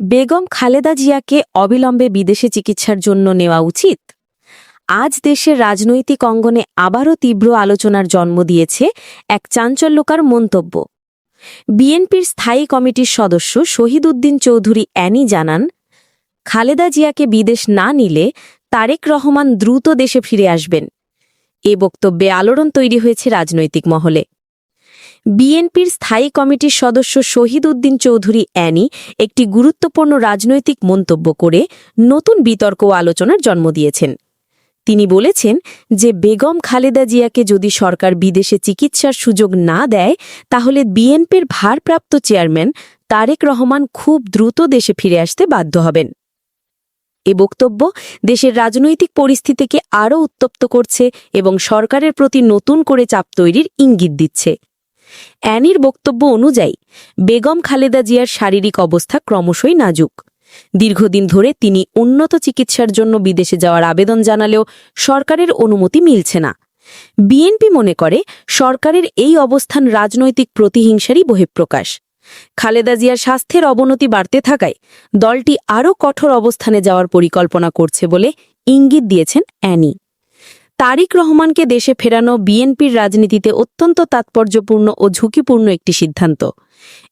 বেগম খালেদা জিয়াকে অবিলম্বে বিদেশে চিকিৎসার জন্য নেওয়া উচিত। আজ দেশের রাজনৈতিক অঙ্গনে আবারও তীব্র আলোচনার জন্ম দিয়েছে এক চাঞ্চল্যকার মন্তব্য। বিএনপির স্থায়ী কমিটির সদস্য শহীদ উদ্দিন চৌধুরী অ্যানি জানান, খালেদা জিয়াকে বিদেশ না নিলে তারেক রহমান দ্রুত দেশে ফিরে আসবেন। এ বক্তব্যে আলোড়ন তৈরি হয়েছে রাজনৈতিক মহলে। বিএনপির স্থায়ী কমিটির সদস্য শহীদ উদ্দিন চৌধুরী অ্যানি একটি গুরুত্বপূর্ণ রাজনৈতিক মন্তব্য করে নতুন বিতর্ক আলোচনার জন্ম দিয়েছেন। তিনি বলেছেন যে বেগম খালেদা জিয়াকে যদি সরকার বিদেশে চিকিৎসার সুযোগ না দেয়, তাহলে বিএনপির ভারপ্রাপ্ত চেয়ারম্যান তারেক রহমান খুব দ্রুত দেশে ফিরে আসতে বাধ্য হবেন। এ বক্তব্য দেশের রাজনৈতিক পরিস্থিতিকে আরও উত্তপ্ত করছে এবং সরকারের প্রতি নতুন করে চাপ তৈরির ইঙ্গিত দিচ্ছে। অ্যানির বক্তব্য অনুযায়ী, বেগম খালেদা জিয়ার শারীরিক অবস্থা ক্রমশই নাজুক। দীর্ঘদিন ধরে তিনি উন্নত চিকিৎসার জন্য বিদেশে যাওয়ার আবেদন জানালেও সরকারের অনুমতি মিলছে না। বিএনপি মনে করে, সরকারের এই অবস্থান রাজনৈতিক প্রতিহিংসারই বহিঃপ্রকাশ। খালেদা জিয়ার স্বাস্থ্যের অবনতি বাড়তে থাকায় দলটি আরও কঠোর অবস্থানে যাওয়ার পরিকল্পনা করছে বলে ইঙ্গিত দিয়েছেন অ্যানি। তারিক রহমানকে দেশে ফেরানো বিএনপির রাজনীতিতে অত্যন্ত তাৎপর্যপূর্ণ ও ঝুঁকিপূর্ণ একটি সিদ্ধান্ত।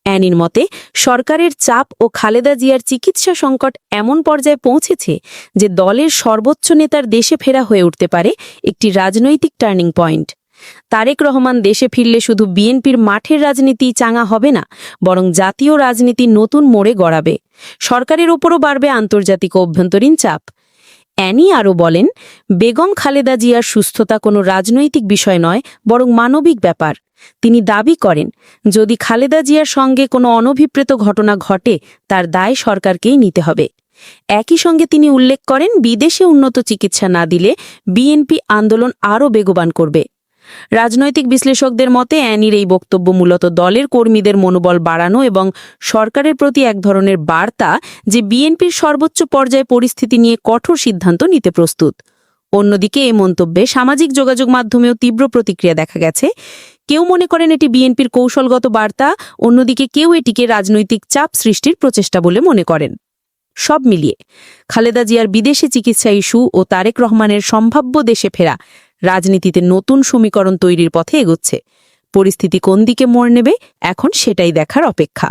অ্যানির মতে, সরকারের চাপ ও খালেদা জিয়ার চিকিৎসা সংকট এমন পর্যায়ে পৌঁছেছে যে দলের সর্বোচ্চ নেতার দেশে ফেরা হয়ে উঠতে পারে একটি রাজনৈতিক টার্নিং পয়েন্ট। তারেক রহমান দেশে ফিরলে শুধু বিএনপির মাঠের রাজনীতি চাঙা হবে না, বরং জাতীয় রাজনীতি নতুন মোড়ে গড়াবে। সরকারের ওপরও বাড়বে আন্তর্জাতিক অভ্যন্তরীণ চাপ। অ্যানি আরও বলেন, বেগম খালেদা জিয়ার সুস্থতা কোনো রাজনৈতিক বিষয় নয়, বরং মানবিক ব্যাপার। তিনি দাবি করেন, যদি খালেদা জিয়ার সঙ্গে কোনো অনভিপ্রেত ঘটনা ঘটে, তার দায় সরকারকেই নিতে হবে। একই সঙ্গে তিনি উল্লেখ করেন, বিদেশে উন্নত চিকিৎসা না দিলে বিএনপি আন্দোলন আরও বেগবান করবে। রাজনৈতিক বিশ্লেষকদের মতে, অ্যানির এই বক্তব্য মূলত দলের কর্মীদের মনোবল বাড়ানো এবং সরকারের প্রতি এক ধরনের বার্তা যে বিএনপির সর্বোচ্চ পর্যায়ে পরিস্থিতি নিয়ে কঠোর সিদ্ধান্ত নিতে প্রস্তুত। অন্যদিকে এই মন্তব্যে সামাজিক যোগাযোগ মাধ্যমেও তীব্র প্রতিক্রিয়া দেখা গেছে। কেউ মনে করেন এটি বিএনপির কৌশলগত বার্তা, অন্যদিকে কেউ এটিকে রাজনৈতিক চাপ সৃষ্টির প্রচেষ্টা বলে মনে করেন। সব মিলিয়ে খালেদা জিয়ার বিদেশে চিকিৎসা ইস্যু ও তারেক রহমানের সম্ভাব্য দেশে ফেরা রাজনীতিতে নতুন সমীকরণ তৈরির পথে এগোচ্ছে। পরিস্থিতি কোন দিকে মোড় নেবে, এখন সেটাই দেখার অপেক্ষা।